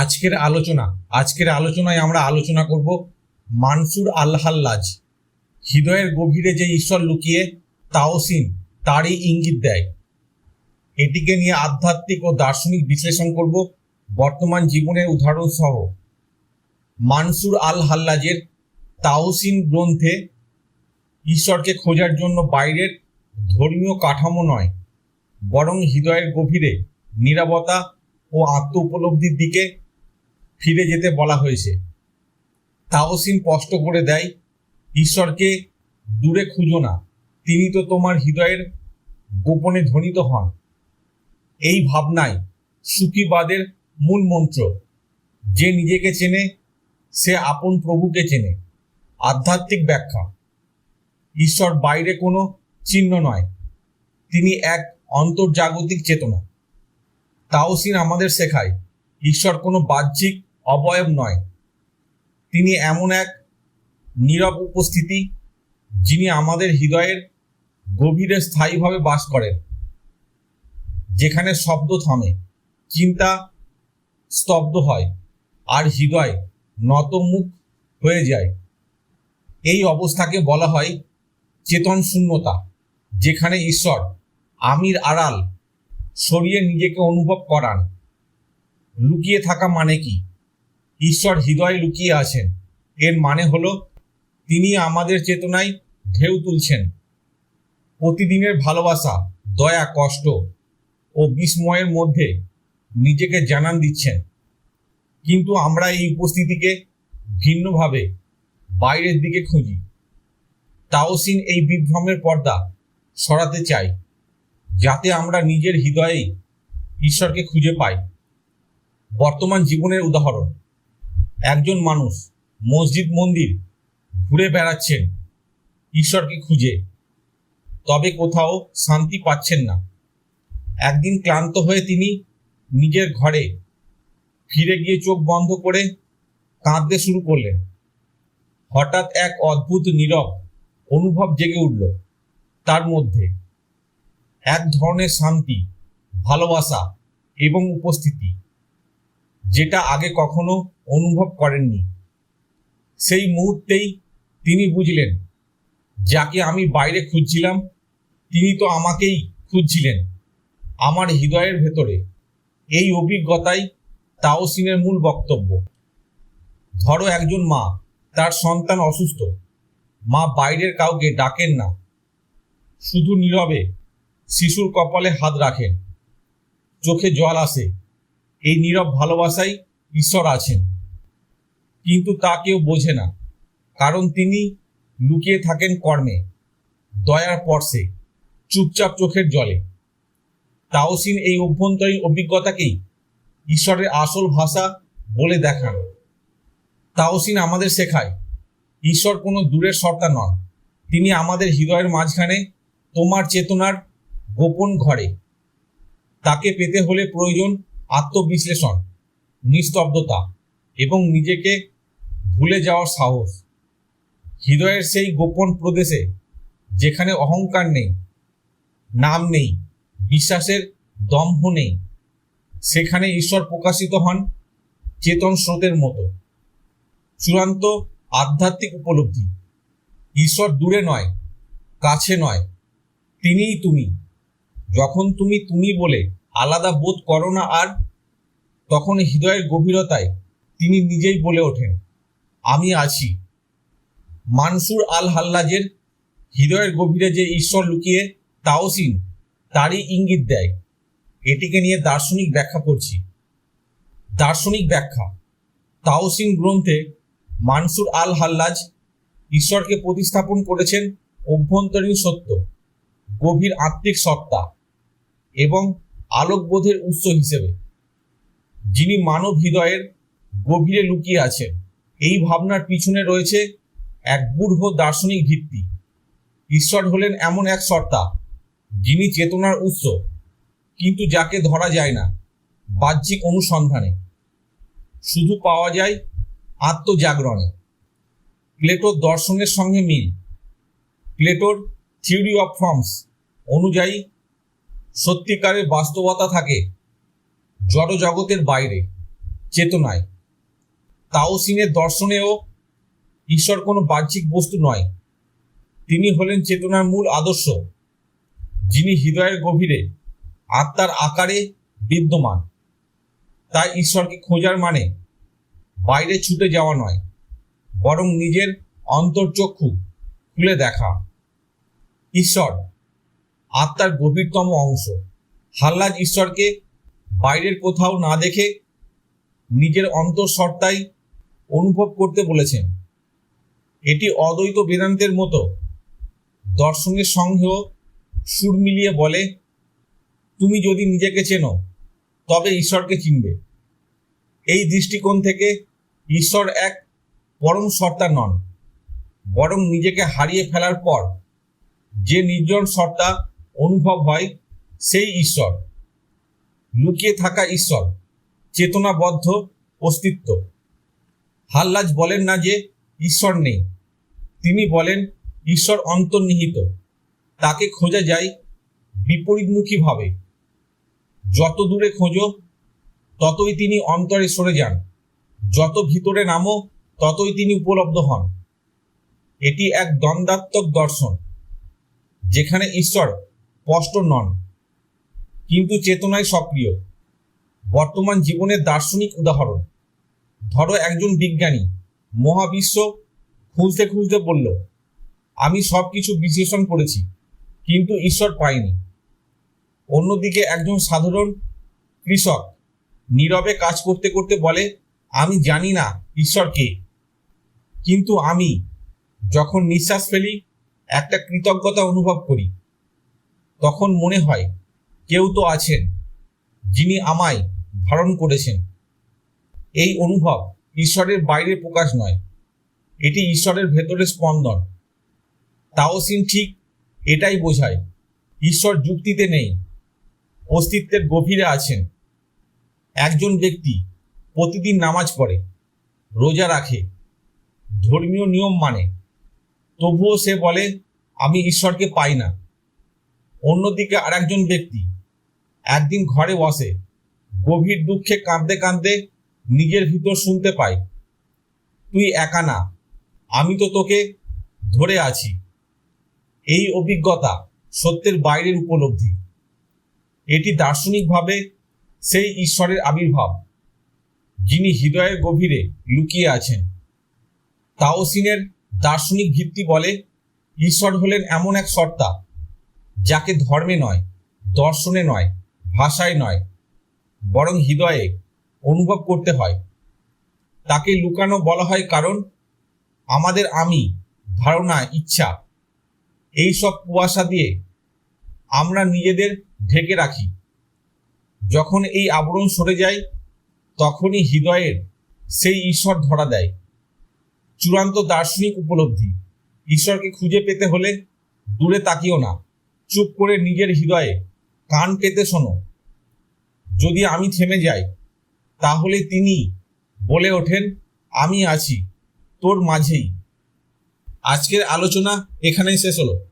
আজকের আলোচনা, আজকের আলোচনায় আমরা আলোচনা করব মানসুর আল্লাহাল্লাজ হৃদয়ের গভীরে যে ঈশ্বর লুকিয়ে তাওসিন, তারই ইঙ্গিত দেয়। এটিকে নিয়ে আধ্যাত্মিক ও দার্শনিক বিশ্লেষণ করব বর্তমান জীবনের উদাহরণ সহ। মানসুর আল হাল্লাজের তাওসিন গ্রন্থে ঈশ্বরকে খোঁজার জন্য বাইরের ধর্মীয় কাঠামো নয়, বরং হৃদয়ের গভীরে নিরাপত্তা ও আত্ম উপলব্ধির দিকে ফিরে যেতে বলা হয়েছে। তাওসিন স্পষ্ট করে দেয়, ঈশ্বরকে দূরে খুঁজো না, তিনি তো তোমার হৃদয়ের গোপনে ধ্বনিত হন। এই ভাবনায় সুফিবাদের মূল মন্ত্র, যে নিজেকে চেনে, সে আপন প্রভুকে চেনে। আধ্যাত্মিক ব্যাখ্যা, ঈশ্বর বাইরে কোনো চিহ্ন নয়, তিনি এক অন্তর্জাগতিক চেতনা। তাওসিন আমাদের শেখায়, ঈশ্বর কোনো বাহ্যিক অবয়ব নয়। তিনি এমন এক নীরব উপস্থিতি যিনি আমাদের হৃদয়ের গভীরে স্থায়ীভাবে বাস করেন, যেখানে শব্দ থামে, চিন্তা স্তব্ধ হয়, আর হৃদয় নতমুখ হয়ে যায়। এই অবস্থাকে বলা হয় চেতন শূন্যতা যেখানে ঈশ্বর আমির আড়াল সরিয়ে নিজেকে অনুভব করান। লুকিয়ে থাকা মানে কি? ঈশ্বর হৃদয়ে লুকিয়ে আছেন। এর মানে হলো, তিনি আমাদের চেতনায় ঢেউ তুলছেন। প্রতিদিনের ভালোবাসা, দয়া, কষ্ট ও বিস্ময়ের মধ্যে নিজেকে জানান দিচ্ছেন। কিন্তু আমরা এই উপস্থিতিকে ভিন্নভাবে বাইরের দিকে খুঁজি। তাওসিন এই বিভ্রমের পর্দা সরাতে চাই, যাতে আমরা নিজের হৃদয়েই ঈশ্বরকে খুঁজে পাই। বর্তমান জীবনের উদাহরণ। একজন মানুষ মসজিদ মন্দির ঘুরে বেড়াচ্ছেন, ঈশ্বরকে খুঁজে। তবে কোথাও শান্তি পাচ্ছেন না। একদিন ক্লান্ত হয়ে তিনি নিজের ঘরে ফিরে গিয়ে চোখ বন্ধ করে কাঁদতে শুরু করলেন। হঠাৎ এক অদ্ভুত নীরব অনুভব জেগে উঠল তার মধ্যে। এক ধরনের শান্তি, ভালোবাসা এবং উপস্থিতি। যেটা আগে কখনো অনুভব করেননি। সেই মুহূর্তেই তিনি বুঝলেন, যাকে আমি বাইরে খুঁজছিলাম, তিনি তো আমাকেই খুঁজছিলেন আমার হৃদয়ের ভেতরে। এই অভিজ্ঞতাই তাওসিনের মূল বক্তব্য। ধরো একজন মা, তার সন্তান অসুস্থ। মা বাইরের কাউকে ডাকেন না। শুধু নীরবে শিশুর কপালে হাত রাখেন। চোখে জল আসে। এই নীরব ভালোবাসাই ঈশ্বর আছেন। কিন্তু তা কেউ বোঝে না, কারণ তিনি লুকিয়ে থাকেন কর্মে, দয়ার পর্শে, চুপচাপ চোখের জলে। তাওসিন এই অভ্যন্তরীণ অভিজ্ঞতাকেই ঈশ্বরের আসল ভাষা বলে দেখান। তাওসিন আমাদের শেখায়, ঈশ্বর কোনো দূরের সত্তা নন। তিনি আমাদের হৃদয়ের মাঝখানে তোমার চেতনার গোপন ঘরে। তাকে পেতে হলে প্রয়োজন আত্মবিশ্লেষণ, নিস্তব্ধতা এবং নিজেকে ভুলে যাওয়ার সাহস। হৃদয়ের সেই গোপন প্রদেশে যেখানে অহংকার নেই, নাম নেই, বিশ্বাসের দম্ভ নেই, সেখানে ঈশ্বর প্রকাশিত হন চেতন স্রোতের মতো। চূড়ান্ত আধ্যাত্মিক উপলব্ধি। ঈশ্বর দূরে নয়, কাছে নয়, তিনিই তুমি। যখন তুমি তুমি বলে আলাদা বোধ করো না আর তখন হৃদয়ের গভীরতায় তিনি নিজেই বলে ওঠেন, আমি আছি। মানসুর আল হাল্লাজের হৃদয়ের গভীরে যে ঈশ্বর লুকিয়ে তাওসিন, তারই ইঙ্গিত দেয়, এটিকে নিয়ে দার্শনিক ব্যাখ্যা করছি। দার্শনিক ব্যাখ্যা, তাওসিন গ্রন্থে মানসুর আল হাল্লাজ ঈশ্বরকে প্রতিস্থাপন করেছেন অভ্যন্তরীণ সত্য, গভীর আত্মিক সত্তা এবং আলোকবোধের উৎস হিসেবে যিনি মানব হৃদয়ের গভীরে লুকিয়ে আছেন, এই ভাবনার পিছনে রয়েছে এক গূঢ় দার্শনিক ভিত্তি। ঈশ্বর হলেন এমন এক সত্তা, যিনি চেতনার উৎস, কিন্তু যাকে ধরা যায় না বাহ্যিক অনুসন্ধানে। শুধু পাওয়া যায় আত্মজাগরণে। প্লেটোর দর্শনের সঙ্গে মিল। প্লেটোর থিওরি অফ ফর্মস অনুযায়ী সত্যিকারের বাস্তবতা থাকে। জড় জগতের বাইরে, চেতনায়। তাওসিনের দর্শনেও ঈশ্বর কোনো বাহ্যিক বস্তু নয়। তিনি হলেন চেতনার মূল আদর্শ, যিনি হৃদয়ের গভীরে, আত্মার আকারে বিদ্যমান। তাই ঈশ্বরকে খোঁজার মানে বাইরে ছুটে যাওয়া নয়, বরং নিজের অন্তর্চক্ষু খুলে দেখা। ঈশ্বর আত্মার গভীরতম অংশ। হাল্লাজ ঈশ্বরকে বাইরের কোথাও না দেখে নিজের অন্তঃসত্ত্বাই অনুভব করতে বলেছেন। এটি অদ্বৈত বেদান্তের মতো দর্শনের সঙ্গেও সুর মিলিয়ে বলে, তুমি যদি নিজেকে চেনো, তবে ঈশ্বরকে চিনবে। এই দৃষ্টিকোণ থেকে ঈশ্বর এক পরম সত্তা নন, বরং নিজেকে হারিয়ে ফেলার পর যে নির্জন সত্তা অনুভব হয় সেই ঈশ্বর, লুকিয়ে থাকা ঈশ্বর, চেতনাবদ্ধ অস্তিত্ব। হাল্লাজ বলেন না যে ঈশ্বর নেই। তিনি বলেন, ঈশ্বর অন্তর্নিহিত। তাকে খোঁজা যায় বিপরীতমুখীভাবে যত দূরে খোঁজো, ততই তিনি অন্তরে সরে যান। যত ভিতরে নামো, ততই তিনি উপলব্ধ হন। এটি এক দ্বন্দ্বাত্মক দর্শন, যেখানে ঈশ্বর স্পষ্ট নন, কিন্তু চেতনায় সক্রিয়। বর্তমান জীবনের দার্শনিক উদাহরণ, ধরো একজন বিজ্ঞানী মহাবিশ্ব খুঁজতে খুঁজতে বলল, আমি সব কিছু বিশ্লেষণ করেছি, কিন্তু ঈশ্বর পাইনি অন্যদিকে একজন সাধারণ কৃষক নীরবে কাজ করতে করতে বলে, আমি জানি না ঈশ্বর কে, কিন্তু আমি যখন নিঃশ্বাস ফেলি, একটা কৃতজ্ঞতা অনুভব করি। তখন মনে হয় কেউ তো আছেন যিনি আমায় ধারণ করেছেন। এই অনুভব ঈশ্বরের বাইরে প্রকাশ নয়, এটি ঈশ্বরের ভেতরের স্পন্দন। তাওসিন ঠিক এটাই বোঝায়, ঈশ্বর যুক্তিতে নেই, অস্তিত্বের গভীরে আছেন। একজন ব্যক্তি প্রতিদিন নামাজ পড়ে, রোজা রাখে, ধর্মীয় নিয়ম মানে তবুও সে বলে, আমি ঈশ্বরকে পাই না। অন্যদিকে আরেকজন ব্যক্তি একদিন ঘরে বসে গভীর দুঃখে কাঁদতে কাঁদতে নিজের ভিতর শুনতে পাই তুই একা না, আমি তো তোকে ধরে আছি। এই অভিজ্ঞতা সত্যের বাইরের উপলব্ধি। এটি দার্শনিকভাবে সেই ঈশ্বরের আবির্ভাব, যিনি হৃদয়ের গভীরে লুকিয়ে আছেন। তাওসিনের দার্শনিক ভিত্তি বলে, ঈশ্বর হলেন এমন এক সত্তা যাকে ধর্মে নয়, দর্শনে নয়, ভাষায় নয়, বরং হৃদয়ে অনুভব করতে হয়। তাকে লুকানো বলা হয় কারণ, আমাদের আমি, ধারণা, ইচ্ছা এই সব কুয়াশা দিয়ে আমরা নিজেদের ঢেকে রাখি। যখন এই আবরণ সরে যায়, তখনই হৃদয়ের সেই ঈশ্বর ধরা দেয়। চূড়ান্ত দার্শনিক উপলব্ধি, ঈশ্বরকে খুঁজে পেতে হলে দূরে তাকিও না। চুপ করে নিজের হৃদয়ে কান পেতে শোনো। যদি আমি থেমে যাই, তাহলে তিনি বলে ওঠেন, আমি আছি, তোর মাঝেই। আজকের আলোচনা এখানেই শেষ হলো।